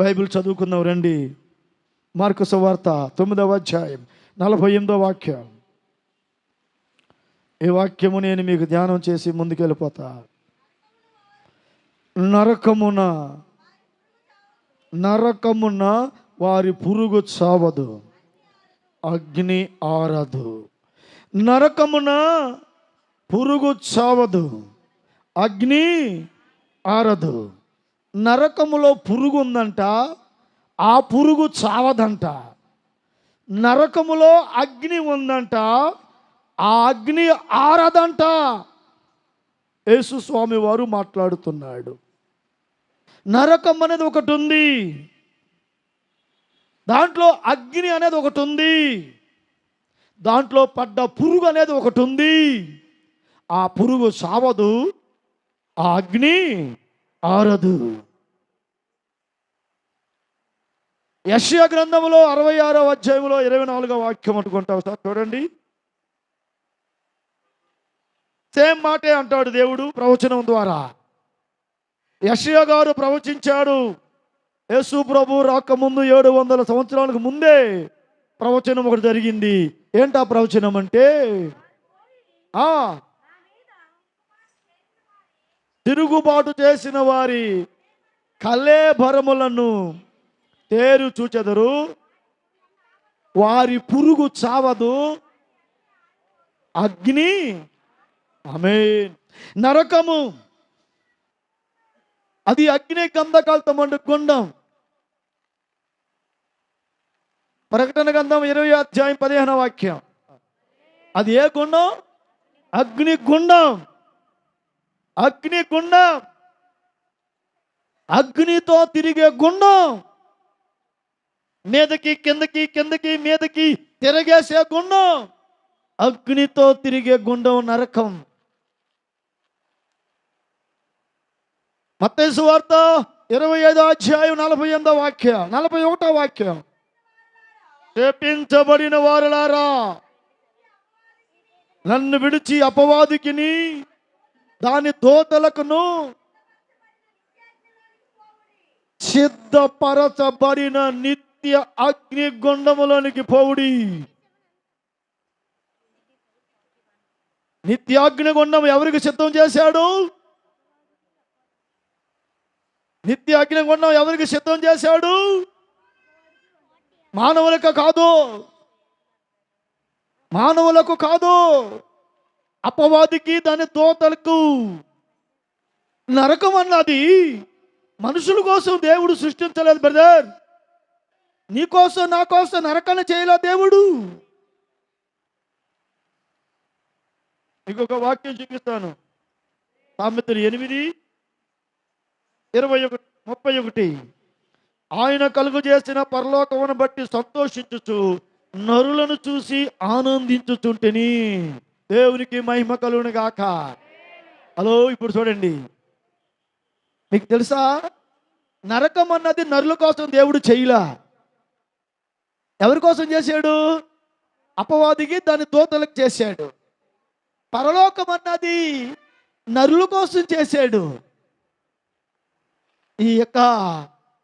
Bible చదువుకుందాం రండి. Mark సువార్త తొమ్మిదవ అధ్యాయం నలభై ఎనిమిదో వాక్యం. ఈ వాక్యము నేను మీకు ధ్యానం చేసి ముందుకెళ్ళిపోతా. నరకమున నరకమున వారి పురుగు చావదు అగ్ని ఆరదు. నరకమున పురుగు చావదు అగ్ని ఆరదు. నరకములో పురుగు ఉందంట ఆ పురుగు చావదంట. నరకములో అగ్ని ఉందంట ఆ అగ్ని ఆరదంట. యేసుస్వామి వారు మాట్లాడుతున్నాడు. నరకం అనేది ఒకటి ఉంది దాంట్లో అగ్ని అనేది ఒకటి ఉంది దాంట్లో పడ్డ పురుగు అనేది ఒకటి ఉంది ఆ పురుగు సావదు ఆ అగ్ని ఆరదు. యశ్య గ్రంథములో అరవై ఆరో అధ్యాయంలో ఇరవై నాలుగో వాక్యం అనుకుంటావు సార్ చూడండి. సేమ్ మాటే అంటాడు దేవుడు ప్రవచనం ద్వారా. యషయ గారు ప్రవచించాడు. యేసు ప్రభు రాకముందు ఏడు వందల సంవత్సరాలకు ముందే ప్రవచనం ఒకటి జరిగింది. ఏంటా ప్రవచనం అంటే? ఆ తిరుగుబాటు చేసిన వారి కలేభరములను తేరు చూచెదరు. వారి పురుగు చావదు. అగ్ని ఆమె నరకము అది అగ్ని గంధకాలతో మండు గుండం ప్రకటన గంధం ఇరవై అధ్యాయం పదిహేను వాక్యం. అది ఏ గుండం? అగ్ని గుండం. అగ్ని గుండం. అగ్నితో తిరిగే గుండం. మీదకి కిందకి కిందకి మీదకి తిరగేసే గుండం. అగ్నితో తిరిగే గుండం నరకం. మత్తయి వార్త ఇరవై ఐదో అధ్యాయం నలభై ఎనిమిదో వాక్యం నలభై ఒకటో వాక్యం. చేపించబడిన వారులారా నన్ను విడిచి అపవాదికిని దాని దోతలకును సిద్ధపరచబడిన నిత్య అగ్ని గుండములోనికి పోవుడి. నిత్యాగ్ని గుండం ఎవరికి సిద్ధం చేశాడు? నిత్య అగ్నిగుండం ఎవరికి సిద్ధం చేశాడు? మానవులకు కాదు. మానవులకు కాదు. అపవాదికి దాని దోతలకు నరకం అన్నది మనుషుల కోసం దేవుడు సృష్టించలేదు బ్రదర్. నీ కోసం నా కోసం నరకాన్ని చేయలే దేవుడు. ఇంకొక వాక్యం చూపిస్తాను. సామెతలు ఎనిమిది ఇరవై ఒకటి ముప్పై ఒకటి. ఆయన కలుగు చేసిన పరలోకమును బట్టి సంతోషించుచు నరులను చూసి ఆనందించుచుంటిని. దేవునికి మహిమ కలుగును గాక. హలో ఇప్పుడు చూడండి. మీకు తెలుసా? నరకం అన్నది నరుల కోసం దేవుడు చేయలా. ఎవరి కోసం చేశాడు? అపవాదికి దాని దోతలకు చేశాడు. పరలోకం అన్నది నరుల కోసం చేశాడు. ఈ యొక్క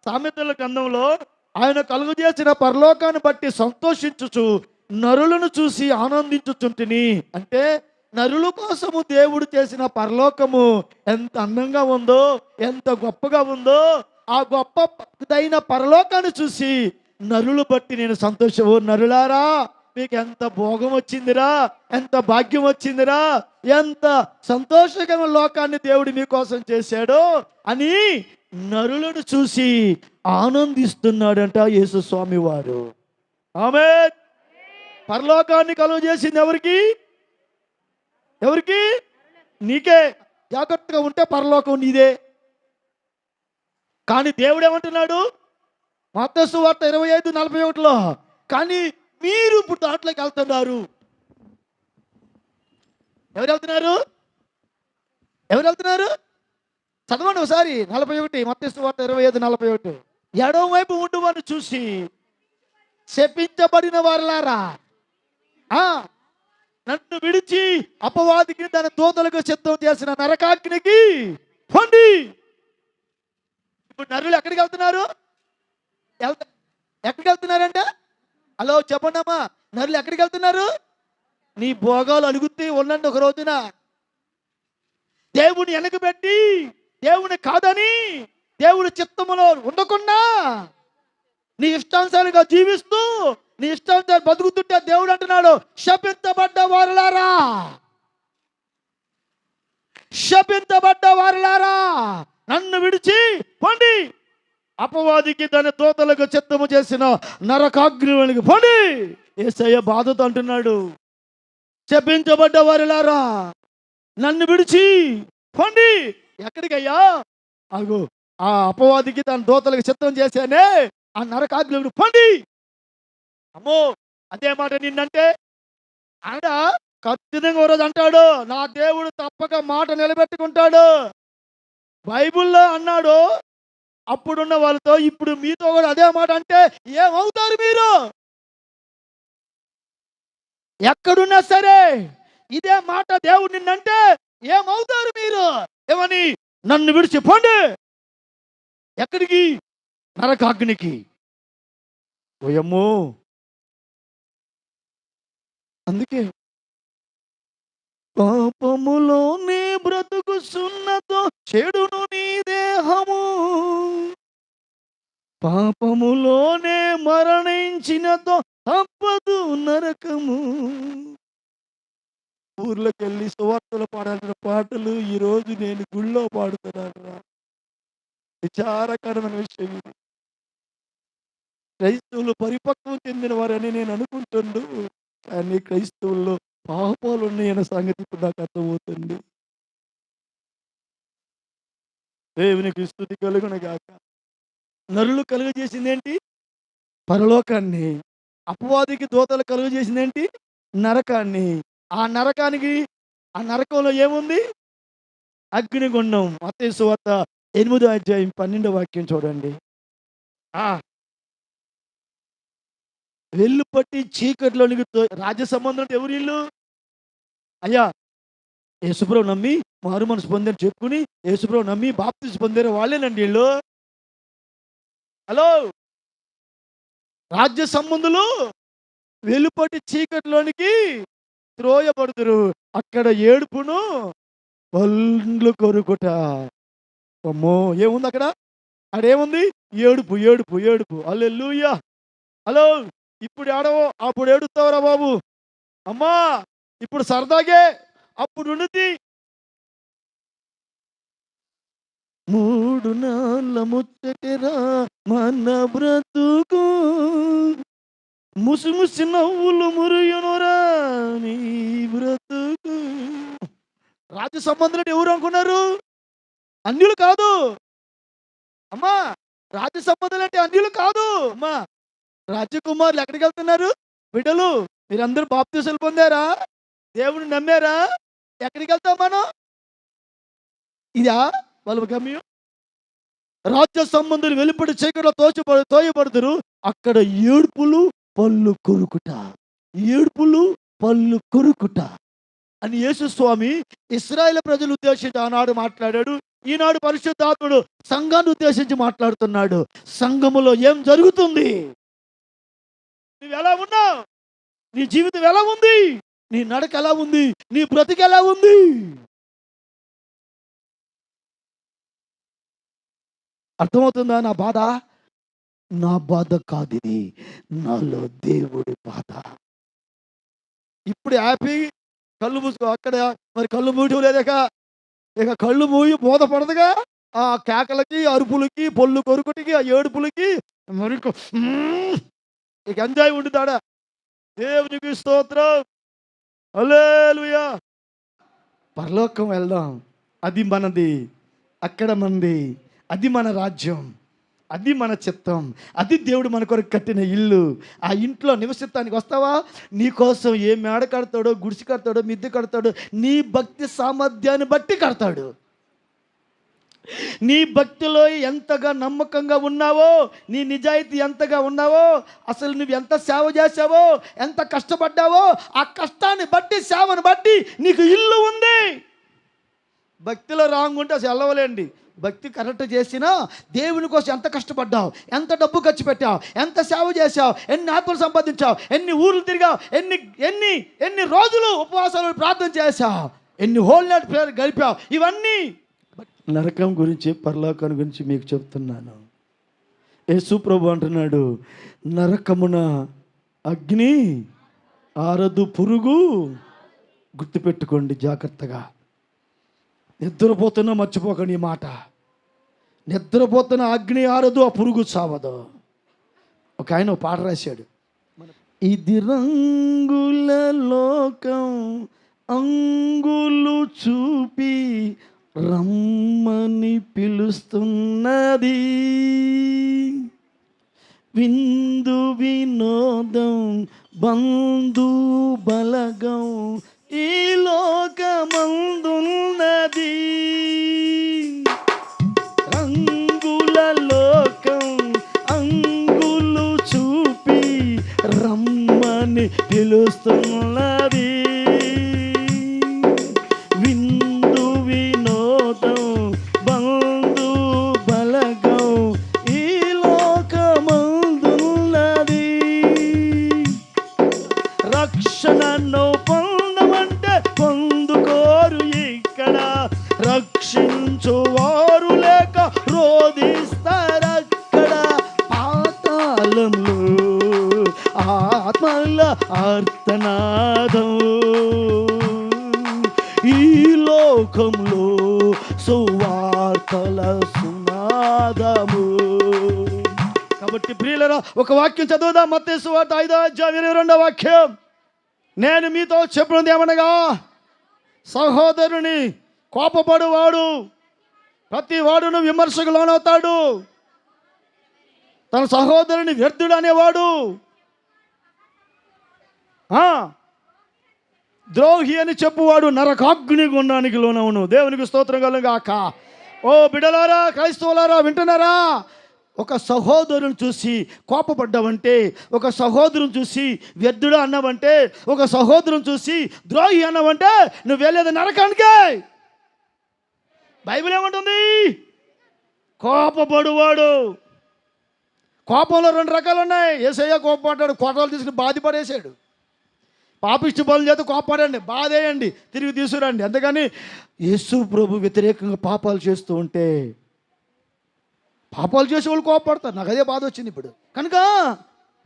సామెతల గ్రంథంలో ఆయన కలుగు చేసిన పరలోకాన్ని బట్టి సంతోషించుచు నరులను చూసి ఆనందించుచుంటిని. అంటే నరుల కోసము దేవుడు చేసిన పరలోకము ఎంత అందంగా ఉందో ఎంత గొప్పగా ఉందో ఆ గొప్పదైన పరలోకాన్ని చూసి నరులు బట్టి నేను సంతోషము నరులారా మీకు ఎంత భోగం వచ్చిందిరా ఎంత భాగ్యం వచ్చిందిరా ఎంత సంతోషకరమైన లోకాన్ని దేవుడు మీకోసం చేశాడో అని నరులను చూసి ఆనందిస్తున్నాడంట యేసు స్వామి వారు. ఆమె పరలోకాన్ని కలువ చేసింది ఎవరికి? ఎవరికి? నీకే. జాగ్రత్తగా ఉంటే పరలోకం నీదే. కానీ దేవుడు ఏమంటున్నాడు వార్త ఇరవై ఐదు నలభై ఒకటిలో కానీ మీరు ఇప్పుడు దాంట్లోకి వెళ్తున్నారు. ఎవరు వెళ్తున్నారు? ఎవరు వెళ్తున్నారు? చదవండి ఒకసారి. నలభై ఒకటి మత్తసు వార్త ఇరవై ఐదు నలభై ఒకటి. ఎడవ వైపు ఉండు వారిని చూసి శపించబడిన వారలారా ఆ, నన్ను విడిచి అపవాదికి తన దోతలకు సిద్ధం చేసిన నరకాగ్నికి పొండి. ఇప్పుడు నరులు ఎక్కడికి వెళ్తున్నారు? ఎక్కడికి వెళ్తున్నారంట హలో చెప్పండి అమ్మా. నరులు ఎక్కడికి వెళ్తున్నారు? నీ భోగాలు అలుగుతూ ఉండండి ఒక రోజున. దేవుని వెనకబెట్టి దేవుని కాదని దేవుని చిత్తములో ఉండకుండా నీ ఇష్టానుసారంగా జీవిస్తూ నీ ఇష్టంతో బతుకుతుంటే దేవుడు అంటున్నాడు శపించబడ్డ వారులారా. శపించబడ్డ వారులారా. నన్ను విడిచి పండి. అపవాదికి దాని తోతలకు చిత్తము చేసిన నరకాగ్నివానికి పండి. ఏసయ్య బాధతో అంటున్నాడు శపించబడ్డ వారిలారా. నన్ను విడిచి పండి. ఎక్కడికయ్యా? అగో ఆ అపవాదికి దాని దోతలకు చిత్తం చేశానే ఆ నరకాగ్ని పండి. అమ్మో అదే మాట నిన్నంటే? ఆడ ఖచ్చితంగా ఒకరోజు అంటాడు నా దేవుడు తప్పక మాట నిలబెట్టుకుంటాడు. బైబిల్లో అన్నాడు అప్పుడున్న వాళ్ళతో ఇప్పుడు మీతో కూడా అదే మాట అంటే ఏమవుతారు మీరు? ఎక్కడున్నా సరే ఇదే మాట దేవుడు నిన్నంటే ఏమవుతారు మీరు? ఏమని? నన్ను విడిచిపోండి ఎక్కడికి? నరకాగ్నికి. ఓయమ్మో అందుకే పాపములోనే బ్రతుకు సున్నతో చెడును నీ దేహము. పాపములోనే మరణించినతో తప్పదు నరకము. ఊర్లోకి వెళ్ళి సువార్తలు పాడాల్సిన పాటలు ఈ రోజు నేను గుళ్ళో పాడుతున్నాను రా విచారకరమైన విషయం ఇది. క్రైస్తవులు పరిపక్వం చెందిన వారని నేను అనుకుంటుండు. కానీ క్రైస్తవుల్లో పాపాలు ఉన్నాయన్న సంగతి ఇప్పుడు నాకు అర్థమవుతుంది. దేవునికి స్థుతి కలుగున గాక. నరులు కలుగజేసింది ఏంటి పరలోకాన్ని. అపవాదికి దోతలు కలుగజేసింది ఏంటి నరకాన్ని. ఆ నరకానికి ఆ నరకంలో ఏముంది? అగ్నిగుండం. అతేసు సువార్త ఎనిమిదో అధ్యాయం పన్నెండో వాక్యం చూడండి. వెల్లుపట్టి వెళ్ళు పట్టి చీకటిలోనికి రాజ్య సంబంధం అంటే ఎవరు ఇల్లు అయ్యా యేసుప్రభు నమ్మి మారు మనసు పొందని చెప్పుకుని యేసుప్రభు నమ్మి బాప్తిసి పొందారు వాళ్ళేనండి వీళ్ళు? హలో? రాజ్య సంబంధులు వెలుపటి చీకటిలోనికి త్రోయబడుతురు అక్కడ ఏడుపును పళ్ళు కొరుకుట. అమ్మో ఏముంది అక్కడ? అక్కడేముంది ఏడుపు ఏడుపు ఏడుపు. Alleluia hello? ఇప్పుడు ఏడవో అప్పుడు ఏడుస్తావురా బాబు. అమ్మా ఇప్పుడు సరదాగే అప్పుడు ఉన్నది. మూడు నాళ్ళ ముచ్చటరా మన బ్రతుకు. ముసి ముసి నవ్వులు మురియునురా నీ బ్రతుకు. రాజ్య సంబంధులు ఎవరు అనుకున్నారు? అన్యులు కాదు. అమ్మా రాజ్య సంబంధులు అంటే అన్యులు కాదు. అమ్మా రాజకుమారులు ఎక్కడికి వెళ్తున్నారు? బిడ్డలు మీరందరూ బాప్తీసులు పొందారా? దేవుని నమ్మారా? ఎక్కడికి వెళ్తాం మనం? ఇదా వాళ్ళ గమ్యం? రాజ్య సంబంధులు వెలుపడి చీకట్లో తోచబడు తోయబడుతురు అక్కడ ఏడుపులు పళ్ళు కొరుకుట. ఏడుపులు పళ్ళు కొరుకుట. అని యేసు స్వామి ఇస్రాయేల్ ప్రజలు ఉద్దేశించి ఆనాడు మాట్లాడాడు. ఈనాడు పరిశుద్ధాత్ముడు సంఘాన్ని ఉద్దేశించి మాట్లాడుతున్నాడు. సంఘములో ఏం జరుగుతుంది? నువ్వు ఎలా ఉన్నావు? నీ జీవితం ఎలా ఉంది? నీ నడక ఎలా ఉంది? నీ బ్రతికి ఎలా ఉంది? అర్థమవుతుందా నా బాధ? నా బాధ కాదు ఇది. నాలో దేవుడి బాధ. ఇప్పుడు హ్యాపీ కళ్ళు మూసుకో. అక్కడ మరి కళ్ళు మూయటం లేదక ఇక. కళ్ళు మూయి బోధపడదుగా ఆ కేకలకి అరుపులకి పొల్లు కొరుకుటికి ఆ ఏడుపులకి. మరి నీకు ఎంజాయ్ ఉండుతాడా? దేవునికి స్తోత్రం. హల్లెలూయా. పరలోకం వెళ్దాం. అది మనది. అక్కడ మనది. అది మన రాజ్యం. అది మన చిత్తం. అది దేవుడు మన కొరకు కట్టిన ఇల్లు. ఆ ఇంట్లో నివసిత్తానికి వస్తావా? నీ కోసం ఏ మేడ కడతాడో గుడిసి కడతాడో మిద్దె కడతాడో నీ భక్తి సామర్థ్యాన్ని బట్టి కడతాడు. నీ భక్తిలో ఎంతగా నమ్మకంగా ఉన్నావో నీ నిజాయితీ ఎంతగా ఉన్నావో అసలు నువ్వు ఎంత సేవ చేసావో ఎంత కష్టపడ్డావో ఆ కష్టాన్ని బట్టి సేవను బట్టి నీకు ఇల్లు ఉంది. భక్తిలో రాంగ్ ఉంటే అసలు వెళ్ళవలేండి భక్తి కరెక్ట్ చేసినా దేవుని కోసం ఎంత కష్టపడ్డావు ఎంత డబ్బు ఖర్చు పెట్టావు ఎంత సేవ చేశావు ఎన్ని ఆత్మలు సంపాదించావు ఎన్ని ఊర్లు తిరిగావు ఎన్ని ఎన్ని ఎన్ని రోజులు ఉపవాసాలు ప్రార్థన చేశావు ఎన్ని హోల్ నైట్ ప్రేయర్ గడిపావు ఇవన్నీ నరకం గురించి పరలోకం గురించి మీకు చెప్తున్నాను. యేసు ప్రభు అంటున్నాడు నరకమున అగ్ని ఆరదు పురుగు గుర్తుపెట్టుకోండి జాగ్రత్తగా. నిద్రపోతున్నా మర్చిపోకండి ఈ మాట. నిద్రపోతున్న అగ్ని ఆరదు ఆ పురుగు చావదు. ఒక ఆయన పాట రాశాడు. ఇది రంగుల లోకం అంగులు చూపి రమ్మని పిలుస్తున్నది. విందు వినోదం బంధు బలగం ఈ లోకమందున్నది. రంగుల లోకం అంగులు చూపి రమ్మని పిలుస్తున్నది లోకంలో సువార్తల సునాదము. కాబట్టి ప్రియులరా ఒక వాక్యం చదువుదాం. మత్తేసు సువార్త ఐదో అధ్యాయం ఇరవై రెండో వాక్యం. నేను మీతో చెప్పినది ఏమనగా సహోదరుని కోపపడువాడు ప్రతి వాడును విమర్శకు లోనవుతాడు తన సహోదరుని వ్యర్థుడు అనేవాడు. ద్రోహి అని చెప్పువాడు నరకాగ్ని గుండానికి లోనవును. దేవునికి స్తోత్రం కలుగాక. ఓ బిడలారా క్రైస్తవులారా వింటున్నారా? ఒక సహోదరుని చూసి కోపపడ్డావంటే ఒక సహోదరుని చూసి వ్యర్థుడు అన్నావంటే ఒక సహోదరుని చూసి ద్రోహి అన్నావంటే నువ్వు వెళ్ళేది నరకానికే. బైబిల్ ఏమంటుంది? కోపపడువాడు. కోపంలో రెండు రకాలు ఉన్నాయి ఏసయ్య కోపపడ్డాడు కోటలు తీసుకుని బాధపడేసాడు పాపిష్టి పనులు చేత కోపడండి బాధేయండి తిరిగి తీసుకురండి. అంతేగాని యేసు ప్రభు వ్యతిరేకంగా పాపాలు చేస్తూ ఉంటే పాపాలు చేసే వాళ్ళు కోపడతారు. నాకు అదే బాధ వచ్చింది ఇప్పుడు. కనుక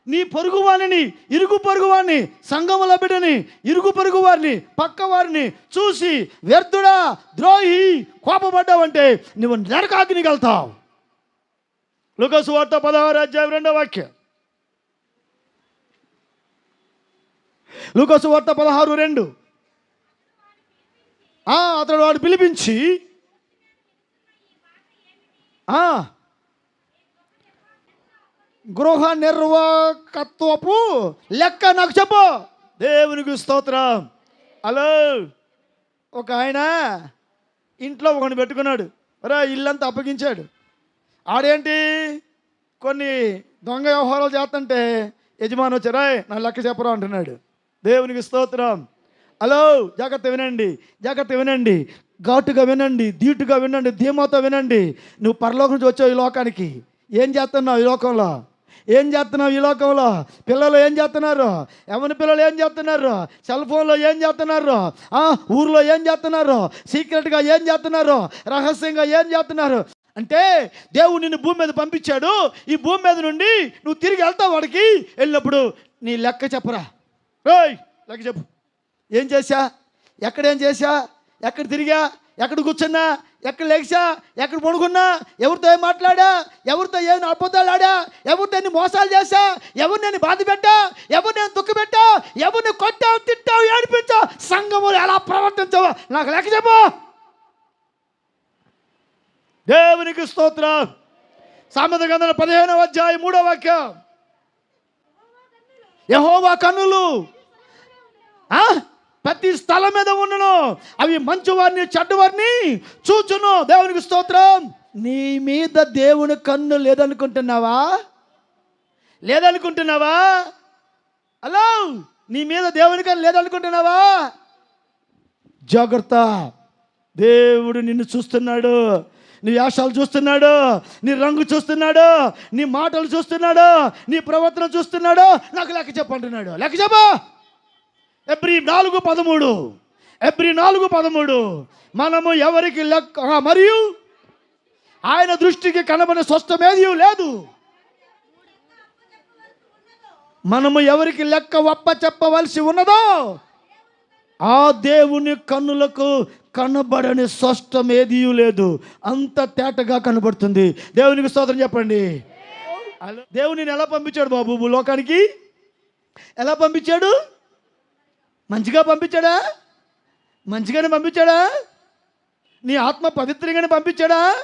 నీ పొరుగు వారిని ఇరుగు పొరుగు వారిని సంగముల బిడ్డని ఇరుగు పొరుగు వారిని పక్క వారిని చూసి వ్యర్థుడా ద్రోహి కోపపడ్డావంటే నువ్వు నరకాగ్నికి వెళ్తావు. లుకసు వార్త పదహారు అధ్యాయం రెండో వాక్యం. లూకోసు వార్త పదహారు రెండు. ఆ, అతడు వాడు పిలిపించి ఆ, గృహ నిర్వాహకత్వపు లెక్క నాకు చెప్పు. దేవునికి స్తోత్రం. హలో. ఒక ఆయన ఇంట్లో ఒకని పెట్టుకున్నాడు. రా ఇల్లంతా అప్పగించాడు. ఆడేంటి? కొన్ని దొంగ వ్యవహారాలు చేస్తుంటే యజమాని వచ్చారా నా లెక్క చెప్పరా అంటున్నాడు. దేవునికి స్తోత్రం. హలో జాగ్రత్త వినండి జాగ్రత్త వినండి. ఘాటుగా వినండి ధీటుగా వినండి ధీమాతో వినండి. నువ్వు పరలోకం నుంచి వచ్చావు ఈ లోకానికి. ఏం చేస్తున్నావు ఈ లోకంలో? ఏం చేస్తున్నావు ఈ లోకంలో? పిల్లలు ఏం చేస్తున్నారు? ఎవరి పిల్లలు ఏం చేస్తున్నారు? సెల్ ఫోన్లో ఏం చేస్తున్నారు? ఆ, ఊర్లో ఏం చేస్తున్నారు? సీక్రెట్గా ఏం చేస్తున్నారు? రహస్యంగా ఏం చేస్తున్నారు? అంటే దేవుడు నిన్ను భూమి మీద పంపించాడు. ఈ భూమి మీద నుండి నువ్వు తిరిగి వెళ్తావు వాడికి. వెళ్ళినప్పుడు నీ లెక్క చెప్పరా? ఏయ్! లెక్క చెప్పు. ఏం చేశా? ఎక్కడ ఏం చేశా? ఎక్కడ తిరిగా? ఎక్కడ కూర్చున్నా? ఎక్కడ లేచా ఎక్కడ పడుకున్నా? ఎవరితో ఏం మాట్లాడా? ఎవరితో ఏం అబద్ధాలు ఆడా? ఎవరితో ఎన్ని మోసాలు చేశా? ఎవరు నేను బాధ పెట్టా? ఎవరు నేను దుఃఖ పెట్టా? ఎవరిని కొట్టావు తిట్టావు ఏడిపించావు? సంఘములు ఎలా ప్రవర్తించావో నాకు లెక్క చెప్పు. దేవునికి స్తోత్రం. సామెత గంధన పదిహేనవ అధ్యాయం మూడో వాక్యం. యహోవా కన్నులు. ఆ? ప్రతి స్థలం మీద ఉన్నను అవి మంచివారిని చెడ్డవారిని చూచును. దేవునికి స్తోత్రం. నీ మీద దేవుని కన్ను లేదనుకుంటున్నావా? లేదనుకుంటున్నావా? హలో నీ మీద దేవుని కన్ను లేదనుకుంటున్నావా? జాగ్రత్త. దేవుడు నిన్ను చూస్తున్నాడు. నీ వేషాలు చూస్తున్నాడు నీ రంగు చూస్తున్నాడు నీ మాటలు చూస్తున్నాడు నీ ప్రవర్తన చూస్తున్నాడు నాకు లెక్క చెప్పంటున్నాడు లెక్క చెప్ప. ఎబ్రి నాలుగు పదమూడు. ఎబ్రి నాలుగు పదమూడు. మనము ఎవరికి లెక్క మరియు ఆయన దృష్టికి కనబడిన స్వస్థమేది లేదు. మనము ఎవరికి లెక్క వప్ప చెప్పవలసి ఉన్నదో ఆ దేవుని కన్నులకు కనబడని స్పష్టం ఏదీ లేదు. అంత తేటగా కనబడుతుంది. దేవునికి స్తోత్రం చెప్పండి. దేవుని దేవునిని ఎలా పంపించాడు బాబు లోకానికి ఎలా పంపించాడు? మంచిగా పంపించాడా? మంచిగానే పంపించాడా? నీ ఆత్మ పవిత్రంగానే పంపించాడా?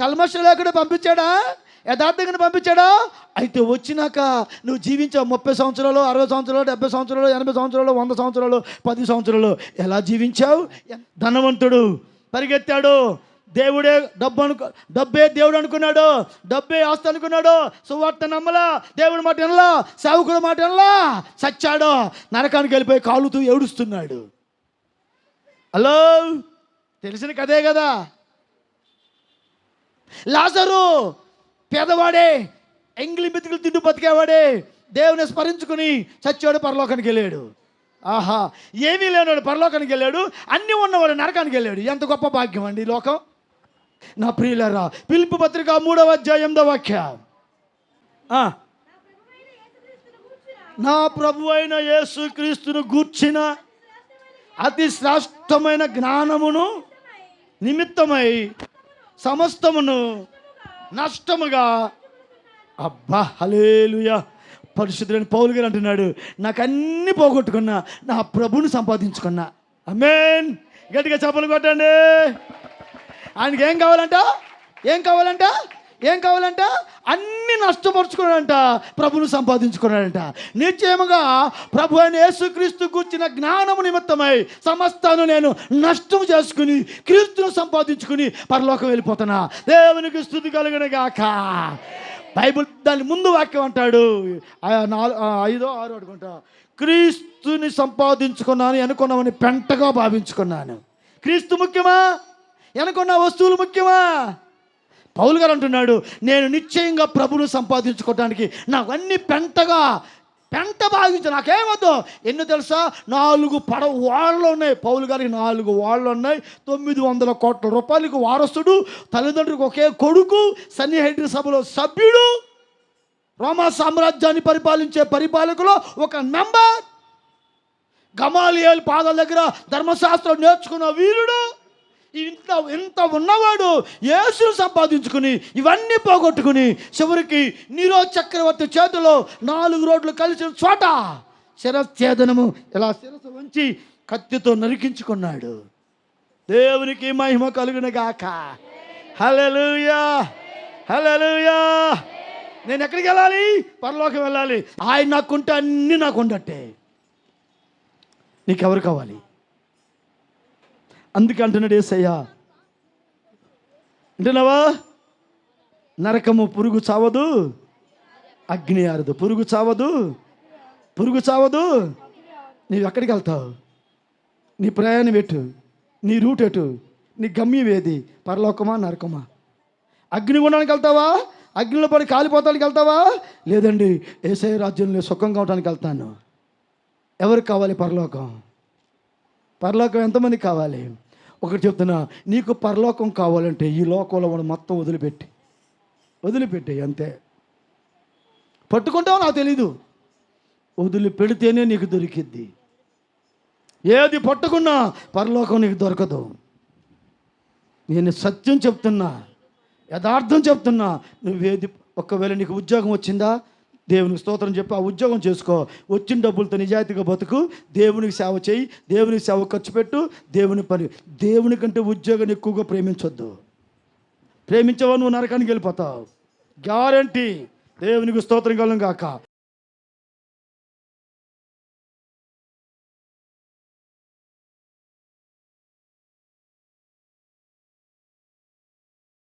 కల్మషం లేకుండా పంపించాడా? యథార్థంగానే పంపించాడా? అయితే వచ్చినాక నువ్వు జీవించావు ముప్పై సంవత్సరాలు అరవై సంవత్సరాలు డెబ్బై సంవత్సరాలు ఎనభై సంవత్సరాలు వంద సంవత్సరాలు పది సంవత్సరాలు. ఎలా జీవించావు? ధనవంతుడు. పరిగెత్తాడు. దేవుడే డబ్బు అనుకో డబ్బే దేవుడు అనుకున్నాడు. డబ్బే ఆస్తి అనుకున్నాడు. సువార్త నమ్మలా. దేవుడి మాట వినలా. సేవకుడు మాట వినలా. చచ్చాడు. నరకానికి వెళ్ళిపోయి కాలుతూ ఏడుస్తున్నాడు. హలో? తెలిసిన కదే కదా. లాజరు పేదవాడే ఎంగిలి మెతుకులు తింటూ బతికేవాడే దేవుని స్మరించుకుని చచ్చాడు పరలోకానికి వెళ్ళాడు. ఆహా ఏమీ లేనివాడు పరలోకానికి వెళ్ళాడు అన్నీ ఉన్నవాడు నరకానికి వెళ్ళాడు. ఎంత గొప్ప భాగ్యం అండి లోకం. నా ప్రియులరా పిలుపు పత్రిక మూడవ అధ్యాయం ఎనిమిదవ వాక్య. నా ప్రభు అయిన యేసు క్రీస్తును గూర్చిన అతి శ్రేష్టమైన జ్ఞానమును నిమిత్తమై సమస్తమును నష్టముగా. అబ్బా హలేలుయా పరిశుద్ధుడైన పౌలు గారు అంటున్నాడు నాకు అన్ని పోగొట్టుకున్నా నా ప్రభుని సంపాదించుకున్నా. అమేన్ గట్టిగా చెప్పలు కొట్టండి. ఆయనకి ఏం కావాలంట? ఏం కావాలంట? ఏం కావాలంట? అన్ని నష్టపరుచుకున్నాడంట ప్రభును సంపాదించుకున్నాడంట. నిశ్చయముగా ప్రభు అయిన యేసుక్రీస్తు కూర్చిన జ్ఞానము నిమిత్తమై సమస్తాను నేను నష్టం చేసుకుని క్రీస్తును సంపాదించుకుని పరలోకం వెళ్ళిపోతున్నా. దేవునికి స్థుతి కలిగిన గాక. బైబిల్ దాని ముందు వాక్యం అంటాడు. నాలుగు ఐదో ఆరు అనుకుంటా క్రీస్తుని సంపాదించుకున్నాను అనుకున్నామని పెంటగా భావించుకున్నాను. క్రీస్తు ముఖ్యమా? వెనకున్న వస్తువులు ముఖ్యమా? పౌలు గారు అంటున్నాడు నేను నిశ్చయంగా ప్రభును సంపాదించుకోవడానికి నాకు అన్ని పెంటగా పెంట భావించు నాకేమొద్దు ఎన్ని తెలుసా? నాలుగు పడవ వాళ్ళు ఉన్నాయి. పౌలు గారికి నాలుగు వాళ్ళు ఉన్నాయి. తొమ్మిది వందల కోట్ల రూపాయలకు వారసుడు తల్లిదండ్రులకు ఒకే కొడుకు సన్నిహైడ్రి సభలో సభ్యుడు రోమా సామ్రాజ్యాన్ని పరిపాలించే పరిపాలకులో ఒక నంబర్. గమాలియల్ పాదాల దగ్గర ధర్మశాస్త్రం నేర్చుకున్న వీరుడు. ఇంత ఇంత ఉన్నవాడు యేసును సంపాదించుకుని ఇవన్నీ పోగొట్టుకుని చివరికి నీరో చక్రవర్తి చేతిలో నాలుగు రోడ్లు కలిసిన చోట శిరఛేదనము ఇలా శిరస వంచి కత్తితో నరికించుకున్నాడు. దేవునికి మహిమ కలుగును గాక. హలలుయా హలలుయా నేను ఎక్కడికి వెళ్ళాలి? పరలోకం వెళ్ళాలి. ఆయన నాకుంటే అన్నీ నాకు ఉండట్టే. నీకెవరు కావాలి? అందుకే అంటున్నాడు ఏసయ్యా. అంటున్నావా? నరకము పురుగు చావదు అగ్ని ఆరదు. పురుగు చావదు పురుగు చావదు. నీవు ఎక్కడికి వెళ్తావు? నీ ప్రయాణం ఎటు? నీ రూట్ ఎటు? నీ గమ్యం ఏది? పరలోకమా నరకమా? అగ్నిగుండానికి వెళ్తావా? అగ్నిలో పడి కాలిపోతానికి వెళ్తావా? లేదండి ఏసఐ రాజ్యంలో సుఖంగా ఉండడానికి వెళ్తాను. ఎవరికి కావాలి పరలోకం? పరలోకం ఎంతమంది కావాలి? ఒకటి చెప్తున్నా నీకు పరలోకం కావాలంటే ఈ లోకంలో వాడు మొత్తం వదిలిపెట్టి. వదిలిపెట్టే అంతే. పట్టుకుంటావో నాకు తెలీదు. వదిలిపెడితేనే నీకు దొరికిద్ది. ఏది పట్టుకున్నా పరలోకం నీకు దొరకదు. నేను సత్యం చెప్తున్నా యథార్థం చెప్తున్నా నువ్వేది ఒకవేళ నీకు ఉద్యోగం వచ్చిందా దేవునికి స్తోత్రం చెప్పి ఆ ఉద్యోగం చేసుకో. వచ్చిన డబ్బులతో నిజాయితీగా బతుకు. దేవునికి సేవ చేయి. దేవునికి సేవ ఖర్చు పెట్టు. దేవుని పని. దేవుని కంటే ఉద్యోగాన్ని ఎక్కువగా ప్రేమించొద్దు. ప్రేమించవా? నువ్వు నరకానికి వెళ్ళిపోతావు. గ్యారంటీ దేవునికి స్తోత్రం కలం కాక